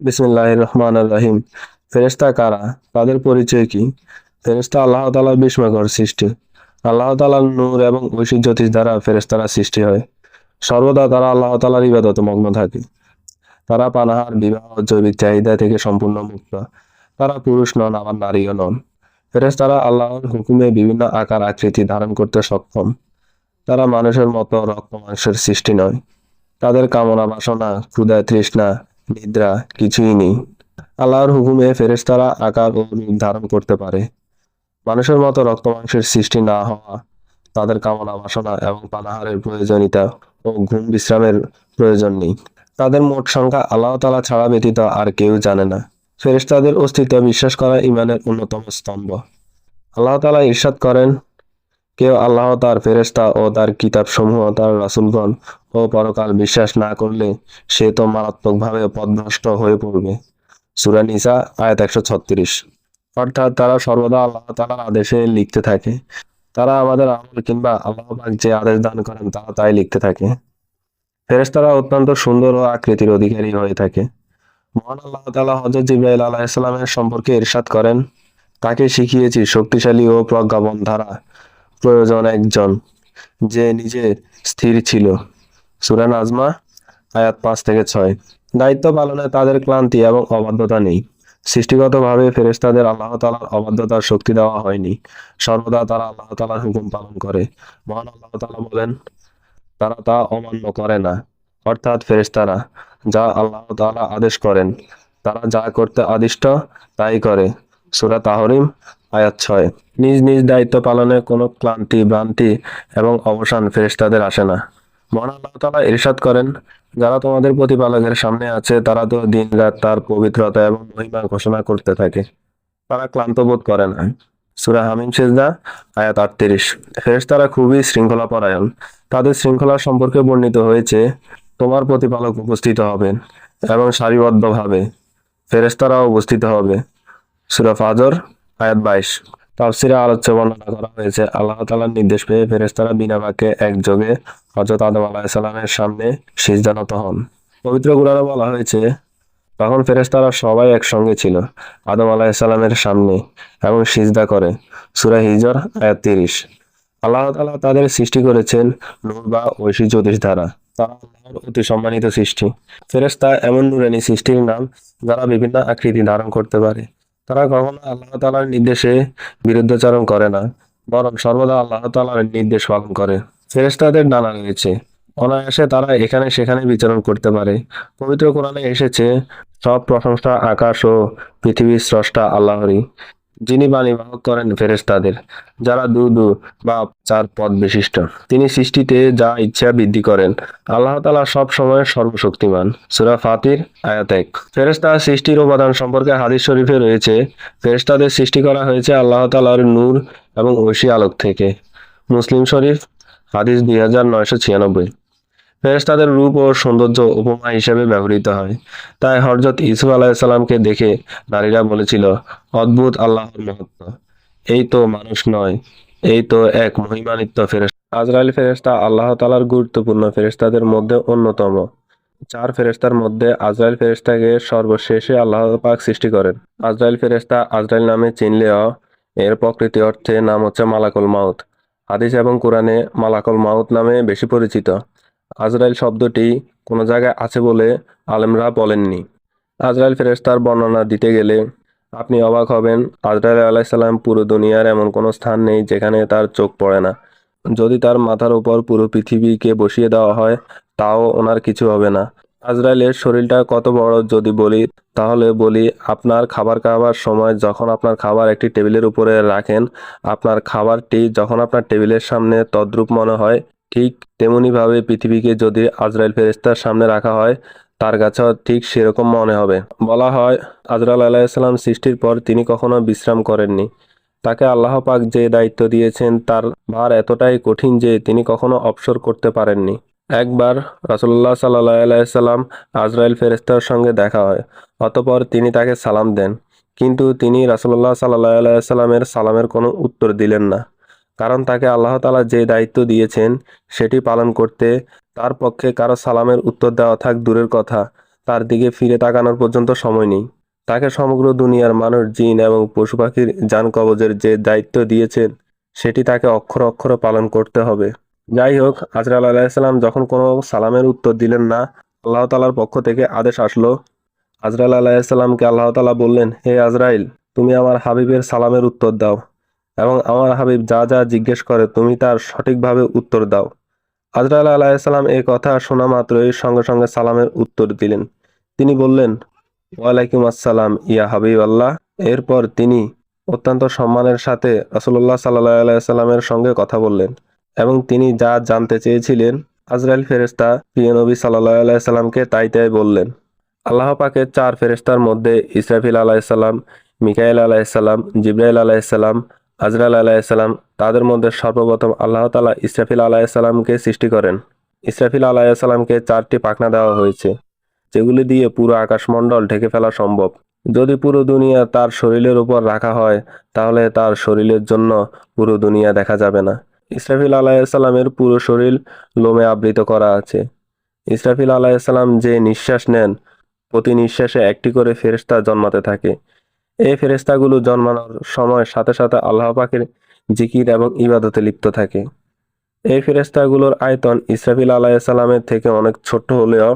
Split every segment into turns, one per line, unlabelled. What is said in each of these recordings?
বিসমিল্লাহ রহমান রহিম ফেরেশতা কারা? তাদের পরিচয় কি? ফেরেশতা আল্লাহ তাআলার বিস্ময়কর সৃষ্টি। আল্লাহ তাআলার নূর এবং ঐশী জ্যোতিষ দ্বারা ফেরেশতারা সৃষ্টি হয়। সর্বদা তারা আল্লাহ তালার ইবাদত মগ্ন থাকে। তারা পানাহার, বিবাহ, জৈবিক চাহিদা থেকে সম্পূর্ণ মুক্ত। তারা পুরুষ নন, আবার নারীও নন। ফেরেশতারা আল্লাহর হুকুমে বিভিন্ন আকার আকৃতি ধারণ করতে সক্ষম। তারা মানুষের মতো রক্ত মাংসের সৃষ্টি নয়। তাদের কামনা বাসনা, ক্ষুধা, তৃষ্ণা নিদ্রা কিছুই নেই। আল্লাহর হুকুমে ফেরেশতারা আকার ও রূপ ধারণ করতে পারে। মানুষের মতো রক্ত মাংসের সৃষ্টি না হওয়া, তাদের কামনা বাসনা এবং পানাহারের প্রয়োজনীয়তা ও ঘুম বিশ্রামের প্রয়োজন নেই। তাদের মোট সংখ্যা আল্লাহ তাআলা ছাড়া ব্যতীত আর কেউ জানে না। ফেরেশতাদের অস্তিত্ব বিশ্বাস করা ইমানের অন্যতম স্তম্ভ। আল্লাহ তাআলা ইরশাদ করেন কেউ আল্লাহ তার ফেরেশতা ও তার কিতাব সমূহ তার রাসুলগণ ও পরকাল বিশ্বাস না করলে সে তো মারাত্মকভাবে পথভ্রষ্ট হয়ে পড়বে। সূরা নিসা, আয়াত একশো ছত্রিশ। অর্থাৎ তারা সর্বদা আল্লাহ তাআলার আদেশে লিখতে থাকে। তারা আমাদের আমল কিংবা আল্লাহ যে আদেশ দান করেন, তারা তাই লিখতে থাকে। ফেরেশতারা অত্যন্ত সুন্দর ও আকৃতির অধিকারী হয়ে থাকে। মহান আল্লাহ তালা হযরত জিবরাইল আলাইহিস সালামের সম্পর্কে ইরশাদ করেন, তাকে শিখিয়েছি শক্তিশালী ও প্রজ্ঞাপন ধারা প্রয়োজন একজন যে নিজে স্থির ছিল। সূরা নাজমা, আয়াত পাঁচ থেকে ছয়। দায়িত্ব পালনে তাদের ক্লান্তি এবং অবাধ্যতা নেই। সৃষ্টিগতভাবে ফেরেশতাদের আল্লাহ তাআলার অবাধ্যতার শক্তি দেওয়া হয়নি। সর্বদা তারা আল্লাহ তাআলার হুকুম পালন করে। মহান আল্লাহ তাআলা বলেন, তারা তা অমান্য করে না। অর্থাৎ ফেরেশতারা, যা আল্লাহ তালা আদেশ করেন, তারা যা করতে আদিষ্ট, তাই করে। সুরা তাহরিম আয়াত ছয়। নিজ নিজ দায়িত্ব পালনে কোনো ক্লান্তি, ভ্রান্তি এবং অবসান ফেরেশতাদের আসে না। মহান আল্লাহ তাআলা ইরশাদ করেন, যারা তোমাদের প্রতিপালকের সামনে আছে, তারা তো দিন রাত তার পবিত্রতা এবং মহিমা ঘোষণা করতে থাকে। তারা ক্লান্ত বোধ করে না। সুরা হামিম সেজদা, আয়াত আটত্রিশ। ফেরেশতারা খুবই শৃঙ্খলা পরায়ণ তাদের শৃঙ্খলা সম্পর্কে বর্ণিত হয়েছে, তোমার প্রতিপালক উপস্থিত হবেন এবং সারিবদ্ধভাবে ফেরেশতারাও উপস্থিত হবে। সুরা ফাজর আয়াত বাইশ। তাফসিরে আলোচ্য বর্ণনা করা হয়েছে, আল্লাহ তাআলার নির্দেশ পেয়ে ফেরেশতারা বিনা বাক্যে একযোগে হযরত আদম আলাইহিস সালামের সামনে সিজদানত হন। পবিত্র কোরআনে বলা হয়েছে, তখন ফেরেশতারা সবাই একসঙ্গে ছিল আদম আলাইহিস সালামের সামনে এবং সিজদা করে। সূরা হিজর, আয়াত তিরিশ। আল্লাহ তাআলা তাদের সৃষ্টি করেছেন নূর বা ঐশী জ্যোতিষ দ্বারা তারা আল্লাহর অতি সম্মানিত সৃষ্টি। ফেরেশতা এমন নূরানী সৃষ্টির নাম যারা বিভিন্ন আকৃতি ধারণ করতে পারে। তারা কখনো আল্লাহ তালার নির্দেশে বিরুদ্ধাচরণ করে না, বরং সর্বদা আল্লাহ তালার নির্দেশ পালন করে। ফেরেস্তাদের নানা রয়েছে। অনায়াসে তারা এখানে সেখানে বিচরণ করতে পারে। পবিত্র কোরআনে এসেছে, সব প্রশংসা আকাশ ও পৃথিবীর স্রষ্টা আল্লাহরই। যিনি বাণীবাহক করেন ফেরেশতাদের, যারা দু দু বা চার পদ বিশিষ্ট। তিনি সৃষ্টিতে যা ইচ্ছা বৃদ্ধি করেন। আল্লাহ তাআলা সব সময় সর্বশক্তিমান। সূরা ফাতির, আয়াত এক। ফেরেশতা সৃষ্টির উপাদান সম্পর্কে হাদিস শরীফে রয়েছে, ফেরেশতাদের সৃষ্টি করা হয়েছে আল্লাহ তাআলার নূর এবং ঐশী আলোক থেকে। মুসলিম শরীফ, হাদিস দুই হাজার নয়শো ছিয়ানব্বই। ফেরেশতাদের রূপ ও সৌন্দর্য উপমা হিসেবে ব্যবহৃত হয়। তাই হযরত ইসুফ আলাইসাল্লামকে দেখে নারীরা বলেছিল, অদ্ভুত আল্লাহর মহত্ব। এই তো মানুষ নয়, এই তো এক মহিমান্বিত ফেরেশতা। আজরাইল ফেরেশতা আল্লাহ তাআলার গুরুত্বপূর্ণ ফেরেস্তাদের মধ্যে অন্যতম। চার ফেরেস্তার মধ্যে আজরাইল ফেরেশতাকে সর্বশেষে আল্লাহ পাক সৃষ্টি করেন। আজরাইল ফেরেশতা আজরাইল নামে চিনলেও এর প্রকৃতি অর্থে নাম হচ্ছে মালাকুল মাউত। হাদিস এবং কোরআনে মালাকুল মাউত নামে বেশি পরিচিত। আজরাইল শব্দটি কোনো জায়গায় আছে বলে আলেমরা বলেননি। আজরাইল ফেরেস্তার বর্ণনা দিতে গেলে আপনি অবাক হবেন, আজরাইল আলাইসাল্লাম পুরো দুনিয়ার এমন কোনো স্থান নেই যেখানে তার চোখ পড়ে না। যদি তার মাথার উপর পুরো পৃথিবীকে বসিয়ে দেওয়া হয়, তাও ওনার কিছু হবে না। আজরাইলের শরীরটা কত বড় যদি বলি, তাহলে বলি আপনার খাবার খাওয়ার সময় যখন আপনার খাবার একটি টেবিলের উপরে রাখেন, আপনার খাবারটি যখন আপনার টেবিলের সামনে তদ্রূপ মনে হয় ঠিক তেমনিভাবে পৃথিবীকে যদি আজরাইল ফেরেশতার সামনে রাখা হয়, তার কাছেও ঠিক সেরকম মনে হবে। বলা হয় আজরাল আলাইসাল্লাম সৃষ্টির পর তিনি কখনো বিশ্রাম করেননি। তাকে আল্লাহ পাক যে দায়িত্ব দিয়েছেন, তার ভার এতটাই কঠিন যে তিনি কখনো অবসর করতে পারেননি। একবার রাসূলুল্লাহ সাল্লাহ আলাইসাল্লাম আজরাইল ফেরেশতার সঙ্গে দেখা হয়, অতপর তিনি তাকে সালাম দেন। কিন্তু তিনি রাসূলুল্লাহ সাল্লাহ আলাইসাল্লামের সালামের কোনো উত্তর দিলেন না। কারণ তাকে আল্লাহ তাআলা যে দায়িত্ব দিয়েছেন, সেটি পালন করতে তার পক্ষে কারও সালামের উত্তর দেওয়া থাক দূরের কথা। তার দিকে ফিরে তাকানোর পর্যন্ত সময় নেই। তাকে সমগ্র দুনিয়ার মানুষ, জিন এবং পশু পাখির যান কবজের যে দায়িত্ব দিয়েছেন, সেটি তাকে অক্ষর অক্ষরে পালন করতে হবে। যাই হোক আজরাল আলাইসাল্লাম যখন কোনো সালামের উত্তর দিলেন না, আল্লাহ তালার পক্ষ থেকে আদেশ আসলো। আজরাল আলাইসাল্লামকে আল্লাহ তালা বললেন, হে আজরাইল তুমি আমার হাবিবের সালামের উত্তর দাও। এবং আমার হাবিব যা যা জিজ্ঞেস করে তুমি তার সঠিকভাবে উত্তর দাও। আজরাল আলাইসাল্লাম এই কথা শোনা মাত্রই সঙ্গে সঙ্গে সালামের উত্তর দিলেন। তিনি বললেন, ওয়ালাইকুম আসসালাম, ইয়া হাবিব আল্লাহ। এরপর তিনি অত্যন্ত সম্মানের সাথে রাসুল্লাহ সাল্লাহ আলাইসাল্লামের সঙ্গে কথা বললেন এবং তিনি যা জানতে চেয়েছিলেন, আজরাইল ফেরেস্তা প্রিয় নবী সাল্লাহ আলাইসাল্লামকে তাই তাই বললেন। আল্লাহ পাকের চার ফেরেস্তার মধ্যে ইসরাফিল আলাইসাল্লাম মিকাইল আলাইসাল্লাম জিব্রাইল আলাইসাল্লাম আজরাল আলাইসাল্লাম তাদের মধ্যে সর্বপ্রথম আল্লাহ তালা ইসরাফিল আলাইসাল্লামকে সৃষ্টি করেন। ইসরাফিল আলাইসাল্লামকে চারটি পাখনা দেওয়া হয়েছে, যেগুলি দিয়ে পুরো আকাশমণ্ডল ঢেকে ফেলা সম্ভব। যদি পুরো দুনিয়া তার শরীরের উপর রাখা হয়, তাহলে তার শরীরের জন্য পুরো দুনিয়া দেখা যাবে না। ইসরাফিল আলাইসাল্লামের পুরো শরীর লোমে আবৃত করা আছে। ইসরাফিল আলাইসাল্লাম যে নিঃশ্বাস নেন, প্রতি নিঃশ্বাসে একটি করে ফেরেস্তা জন্মাতে থাকে। এই ফেরেস্তাগুলো জন্মানোর সময় সাথে সাথে আল্লাহ পাকের জিকির এবং ইবাদতে লিপ্ত থাকে। এই ফেরেস্তাগুলোর আয়তন ইসরাফিল আলাইসাল্লামের থেকে অনেক ছোট হলেও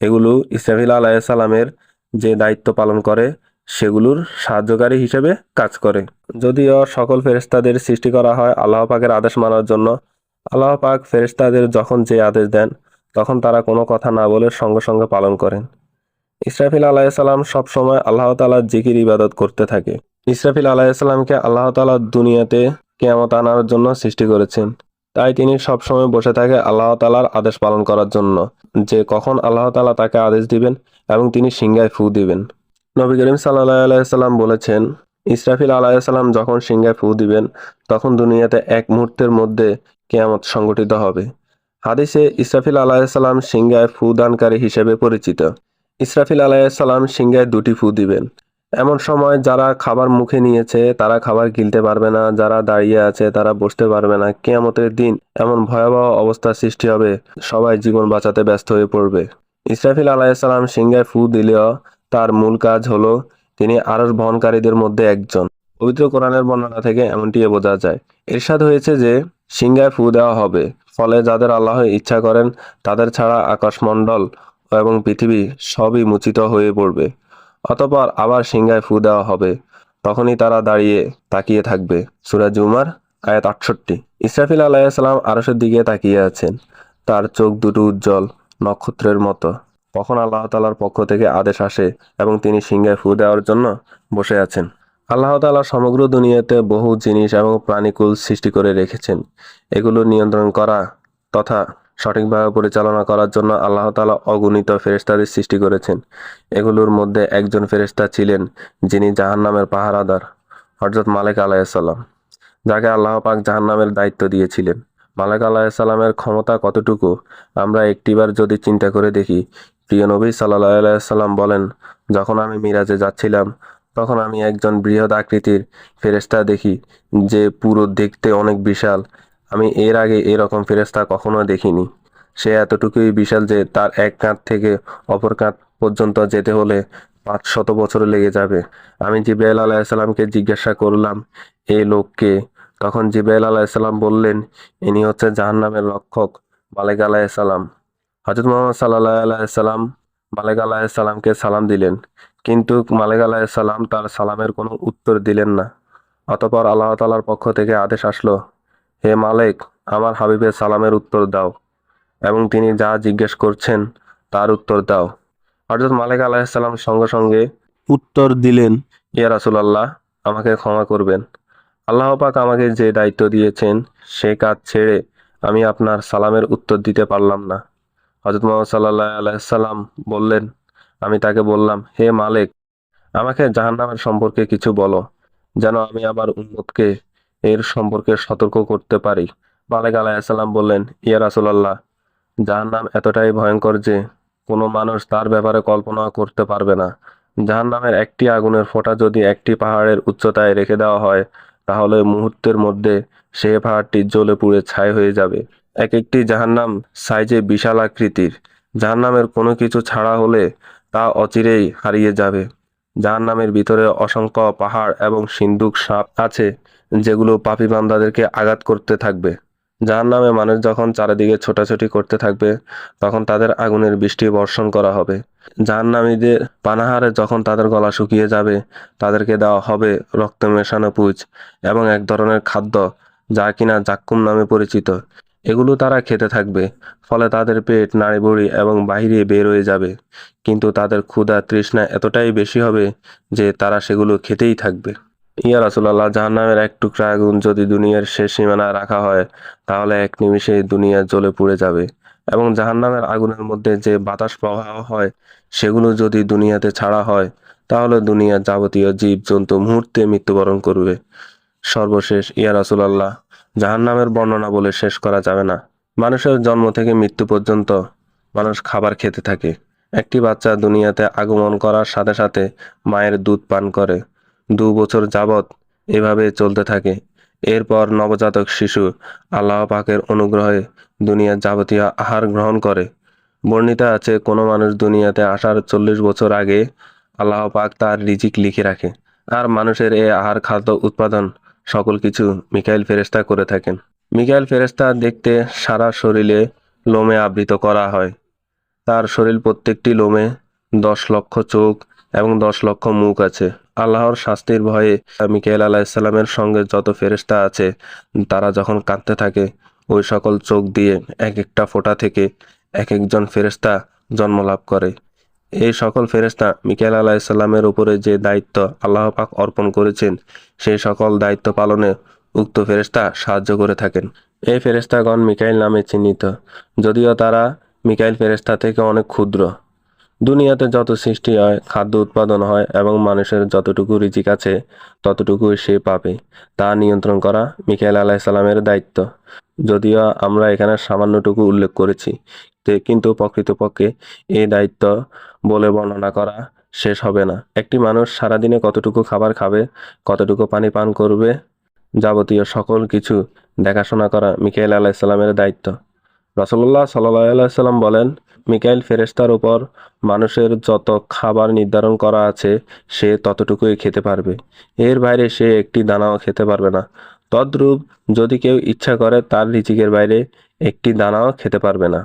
এগুলো ইসরাফিল আলাইসাল্লামের যে দায়িত্ব পালন করে, সেগুলোর সাহায্যকারী হিসেবে কাজ করে। যদিও সকল ফেরেস্তাদের সৃষ্টি করা হয় আল্লাহ পাকের আদেশ মানার জন্য, আল্লাহ পাক ফেরেস্তাদের যখন যে আদেশ দেন, তখন তারা কোনো কথা না বলে সঙ্গে সঙ্গে পালন করেন। ইসরাফিল আলাইসাল্লাম সবসময় আল্লাহ তালার জিকির, ইবাদত করতে থাকে। ইসরাফিল আলাইসাল্লামকে আল্লাহ তালা দুনিয়াতে কেয়ামত আনার জন্য সৃষ্টি করেছেন। তাই তিনি সবসময় বসে থাকে আল্লাহ তালার আদেশ পালন করার জন্য। যে কখন আল্লাহ তালা তাকে আদেশ দিবেন এবং তিনি সিংহায় ফু দিবেন। নবী করিম সাল্লাহ আলাইসাল্লাম বলেছেন, ইসরাফিল আলাইসাল্লাম যখন সিংহায় ফু দিবেন, তখন দুনিয়াতে এক মুহূর্তের মধ্যে কেয়ামত সংগঠিত হবে। হাদিসে ইসরাফিল আলাইসাল্লাম সিংহায় ফু দানকারী হিসেবে পরিচিত। ইসরাফিল আলাইসাল্লাম সিংহায় দুটি ফু দিবেন। এমন সময় যারা খাবার মুখে নিয়েছে, তারা খাবার গিলতে পারবে না। যারা দাঁড়িয়ে আছে, তারা বসতে পারবে না। কেয়ামতের দিন এমন ভয়াবহ অবস্থার সৃষ্টি হবে, সবাই জীবন বাঁচাতে ব্যস্ত হয়ে পড়বে। ইসরাফিল আলাইসাল্লাম সিংহায় ফু দিলেও তার মূল কাজ হলো, তিনি আরস বহনকারীদের মধ্যে একজন। পবিত্র কোরআনের বর্ণনা থেকে এমনটি বোঝা যায়। এরশাদ হয়েছে যে, সিংহায় ফু দেওয়া হবে। ফলে যাদের আল্লাহ ইচ্ছা করেন, তাদের ছাড়া আকাশমণ্ডল এবং পৃথিবী সবই মুচিত হয়ে পড়বে। অতপর আবার সিংহায় ফু দেওয়া হবে। তখনই তারা দাঁড়িয়ে তাকিয়ে থাকবে। সুরাজ উমার, আয়াত আটষট্টি। ইসরাফিল আলাইসাল্লাম আরসের দিকে তাকিয়ে আছেন। তার চোখ দুটো উজ্জ্বল নক্ষত্রের মতো। কখন আল্লাহ তালার পক্ষ থেকে আদেশ আসে এবং তিনি সিংহায় ফু দেওয়ার জন্য বসে আছেন। আল্লাহ তালা সমগ্র দুনিয়াতে বহু জিনিস এবং প্রাণীকুল সৃষ্টি করে রেখেছেন। এগুলো নিয়ন্ত্রণ করা তথা সঠিকভাবে পরিচালনা করার জন্য আল্লাহ তালা অগণিত ফেরেস্তাদের সৃষ্টি করেছেন। এগুলোর মধ্যে একজন ফেরেস্তা ছিলেন, যিনি জাহান্নামের পাহারাদার হজরত মালিক আলাইসাল্লাম যাকে আল্লাহ পাক জাহান্নামের দায়িত্ব দিয়েছিলেন। মালিক আলাইসাল্লামের ক্ষমতা কতটুকু? আমরা একটিবার যদি চিন্তা করে দেখি, প্রিয় নবী সাল্লাহ আলাইসাল্লাম বলেন, যখন আমি মিরাজে যাচ্ছিলাম, তখন আমি একজন বৃহৎ আকৃতির ফেরেস্তা দেখি, যে পুরো দেখতে অনেক বিশাল আমি এর আগে এরকম ফেরেস্তা কখনো দেখিনি। সে এতটুকুই বিশাল যে তার এক কাঁধ থেকে অপর কাঁধ পর্যন্ত যেতে হলে পাঁচ শত বছর লেগে যাবে। আমি জিব্রাইল আলাইসাল্লামকে জিজ্ঞাসা করলাম এই লোককে? তখন জিব্রাইল আলাইসাল্লাম বললেন, ইনি হচ্ছে জাহান্নামের রক্ষক মালিক আলাইসাল্লাম হজরত মোহাম্মদ সাল্লাহ আলাইসাল্লাম মালিক আলাইসাল্লামকে সালাম দিলেন, কিন্তু মালিক আলাইসাল্লাম তার সালামের কোনো উত্তর দিলেন না। অতপর আল্লাহ তালার পক্ষ থেকে আদেশ আসলো হে মালেক, আমার হাবিবের সালামের উত্তর দাও এবং তিনি যা জিজ্ঞেস করছেন তার উত্তর দাও। হজরত মালিক আলাহিসাল্লাম সঙ্গে সঙ্গে উত্তর দিলেন, ইয়া রাসুলাল্লাহ, আমাকে ক্ষমা করবেন। আল্লাহ পাক আমাকে যে দায়িত্ব দিয়েছেন সে কাজ ছেড়ে আমি আপনার সালামের উত্তর দিতে পারলাম না। হজরত মোহাম্মদ সাল্লাহ আলাইসাল্লাম বললেন, আমি তাকে বললাম, হে মালিক, আমাকে জাহান্নামের সম্পর্কে কিছু বলো, যেন আমি আমার উন্মতকে এর সম্পর্কে সতর্ক করতে পারি। মালিক আলাইসাল্লাম বললেন, ইয়া রাসুলাল্লাহ জাহান্নাম এতটাই ভয়ঙ্কর যে কোনো মানুষ তার ব্যাপারে কল্পনা করতে পারবে না। জাহান্নামের একটি আগুনের ফোঁটা যদি একটি পাহাড়ের উচ্চতায় রেখে দেওয়া হয়, তাহলে মুহূর্তের মধ্যে সে পাহাড়টি জ্বলে পুড়ে ছাই হয়ে যাবে। এক একটি জাহান্নাম সাইজে বিশাল আকৃতির। জাহান্নামের কোনো কিছু ছাড়া হলে তা অচিরেই হারিয়ে যাবে। জাহান্নামের ভিতরে অসংখ্য পাহাড় এবং সিন্দুক সাপ আছে, যেগুলো পাপী বান্দাদেরকে আঘাত করতে থাকবে। যার জাহান্নামে মানুষ যখন চারিদিকে ছোটাছুটি করতে থাকবে, তখন তাদের আগুনের বৃষ্টি বর্ষণ করা হবে। জাহান্নামীদের পানাহারে যখন তাদের গলা শুকিয়ে যাবে, তাদেরকে দেওয়া হবে রক্ত মেশানো পুজ এবং এক ধরনের খাদ্য, যা কিনা জাক্কুম নামে পরিচিত। এগুলো তারা খেতে থাকবে, ফলে তাদের পেট, নাড়িভুড়ি এবং বাহিরে বের হয়ে যাবে। কিন্তু তাদের ক্ষুধা তৃষ্ণা এতটাই বেশি হবে যে তারা সেগুলো খেতেই থাকবে। ইয়া রাসুলাল্লাহ, জাহান্নামের এক টুকরা আগুন যদি দুনিয়ার শেষ সীমানা রাখা হয়, তাহলে এক নিমিষে দুনিয়া জ্বলে পুড়ে যাবে। এবং জাহান্নামের আগুনের মধ্যে যে বাতাস প্রবাহ হয়, সেগুলো যদি দুনিয়াতে ছাড়া হয়, তাহলে দুনিয়ার যাবতীয় জীব জন্তু মুহূর্তে মৃত্যুবরণ করবে। সর্বশেষ, ইয়া রাসুলাল্লাহ জাহান্নামের বর্ণনা বলে শেষ করা যাবে না। মানুষের জন্ম থেকে মৃত্যু পর্যন্ত মানুষ খাবার খেতে থাকে। একটি বাচ্চা দুনিয়াতে আগমন করার সাথে সাথে মায়ের দুধ পান করে। দু বছর যাবৎ এভাবে চলতে থাকে। এরপর নবজাতক শিশু আল্লাহ পাকের অনুগ্রহে দুনিয়ার যাবতীয় আহার গ্রহণ করে। বর্ণিতা আছে, কোনো মানুষ দুনিয়াতে আসার চল্লিশ বছর আগে আল্লাহ পাক তার রিজিক লিখে রাখে। আর মানুষের এই আহার খাদ্য উৎপাদন সকল কিছু মিকাইল ফেরেস্তা করে থাকেন। মিকাইল ফেরেস্তা দেখতে সারা শরীরে লোমে আবৃত করা হয়। তার শরীর প্রত্যেকটি লোমে দশ লক্ষ চোখ এবং দশ লক্ষ মুখ আছে। আল্লাহর শাস্তির ভয়ে মিকাইল আলাহিসাল্লামের সঙ্গে যত ফেরেস্তা আছে, তারা যখন কাঁদতে থাকে, ওই সকল চোখ দিয়ে এক একটা ফোঁটা থেকে এক একজন ফেরেস্তা জন্ম লাভ করে। এই সকল ফেরেস্তা মিকাইল আলাহিসাল্লামের উপরে যে দায়িত্ব আল্লাহ পাক অর্পণ করেছেন, সেই সকল দায়িত্ব পালনে উক্ত ফেরেস্তা সাহায্য করে থাকেন। এই ফেরেস্তাগণ মিকাইল নামে চিহ্নিত। যদিও তারা মিকাইল ফেরেস্তা থেকে অনেক ক্ষুদ্র। দুনিয়াতে যত সৃষ্টি হয়, খাদ্য উৎপাদন হয় এবং মানুষের যতটুকু রিজিক আছে, ততটুকুই সে পাবে। তা নিয়ন্ত্রণ করা মিকাইল আলাহিসাল্লামের দায়িত্ব। যদিও আমরা এখানে সামান্যটুকু উল্লেখ করেছি কিন্তু প্রকৃতপক্ষে এই দায়িত্ব বলে বর্ণনা করা শেষ হবে না। একটি মানুষ সারাদিনে কতটুকু খাবার খাবে, কতটুকু পানি পান করবে, যাবতীয় সকল কিছু দেখাশোনা করা মিকাইল আলাহিসাল্লামের দায়িত্ব। রসল্লাহ সাল্লাম বলেন, মিকাইল ফেরেস্তার উপর মানুষের যত খাবার নির্ধারণ করা আছে, সে ততটুকুই খেতে পারবে। এর বাইরে সে একটি দানাও খেতে পারবে না। তদ্রূপ যদি কেউ ইচ্ছা করে, তার রিচিকের বাইরে একটি দানাও খেতে পারবে না।